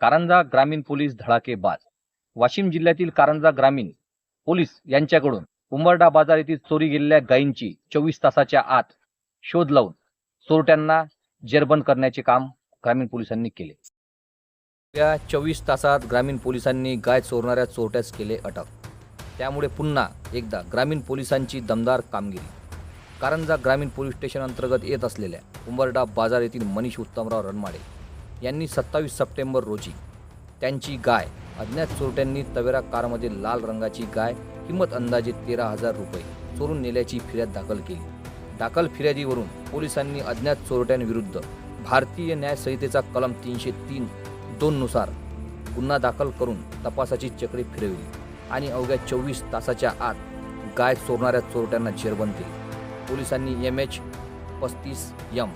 कारंजा ग्रामीण पोलीस धडाकेबाज. वाशिम जिल्ह्यातील कारंजा ग्रामीण पोलीस यांच्याकडून उंबरडा बाजार येथील चोरी गेलेल्या गायींची चोवीस तासाच्या आत शोध लावून चोरट्यांना जेरबंद करण्याचे काम ग्रामीण पोलिसांनी केले. या चोवीस तासात ग्रामीण पोलिसांनी गाय चोरणाऱ्या चोरट्यास केले अटक. त्यामुळे पुन्हा एकदा ग्रामीण पोलिसांची दमदार कामगिरी. कारंजा ग्रामीण पोलीस स्टेशन अंतर्गत येत असलेल्या उंबरडा बाजार येथील मनीष उत्तमराव रणमाडे यांनी सत्तावीस सप्टेंबर रोजी त्यांची गाय अज्ञात चोरट्यांनी तवेरा कारमध्ये लाल रंगाची गाय किंमत अंदाजे तेरा हजार रुपये चोरून नेल्याची फिर्याद दाखल केली. दाखल फिर्यादीवरून पोलिसांनी अज्ञात चोरट्यांविरुद्ध भारतीय न्यायसंहितेचा कलम तीनशे तीन दोननुसार गुन्हा दाखल करून तपासाची चक्री फिरवली आणि अवघ्या चोवीस तासाच्या आत गाय चोरणाऱ्या चोरट्यांना जेरबंद केली. पोलिसांनी एम एच पस्तीस यम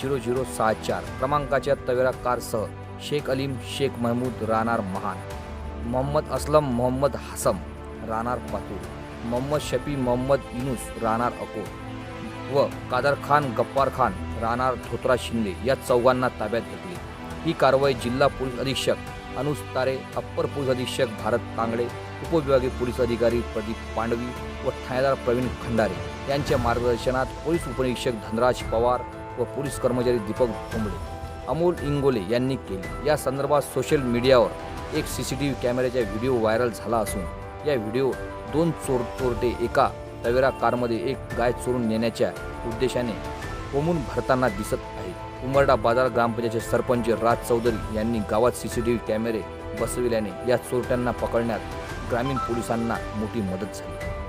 झिरो झिरो सहा चार. क्रमांकाच्या तवेरा कारसह शेख अलीम शेख महमूद राहणार महान. मोहम्मद असलम मोहम्मद हसम राहणार पातूर. मोहम्मद शफी मोहम्मद युनुस राहणार अकोट. व कादर खान गप्पार खान राहणार धोत्रा शिंदे या चौघांना ताब्यात घेतली. ही कारवाई जिल्हा पोलीस अधीक्षक अनुज तारे अप्पर पोलीस अधीक्षक भारत तांगडे उपविभागीय पोलीस अधिकारी प्रदीप पांडवी व ठाणेदार प्रवीण खंडारे यांच्या मार्गदर्शनात पोलीस उपनिरीक्षक धनराज पवार व पोलीस कर्मचारी दीपक भोंबळे अमोल इंगोले यांनी केली. या संदर्भात सोशल मीडियावर एक सी सी टी व्ही कॅमेऱ्याचा व्हिडिओ व्हायरल झाला असून या व्हिडिओ दोन चोर चोरटे एका तवेरा कारमध्ये एक गाय चोरून नेण्याच्या उद्देशाने कोमून भरताना दिसत आहे उमरडा बाजार ग्रामपंचायतचे सरपंच राज चौधरी यांनी गावात सी सी टी व्ही कॅमेरे बसविल्याने या चोरट्यांना पकडण्यात ग्रामीण पोलिसांना मोठी मदत झाली.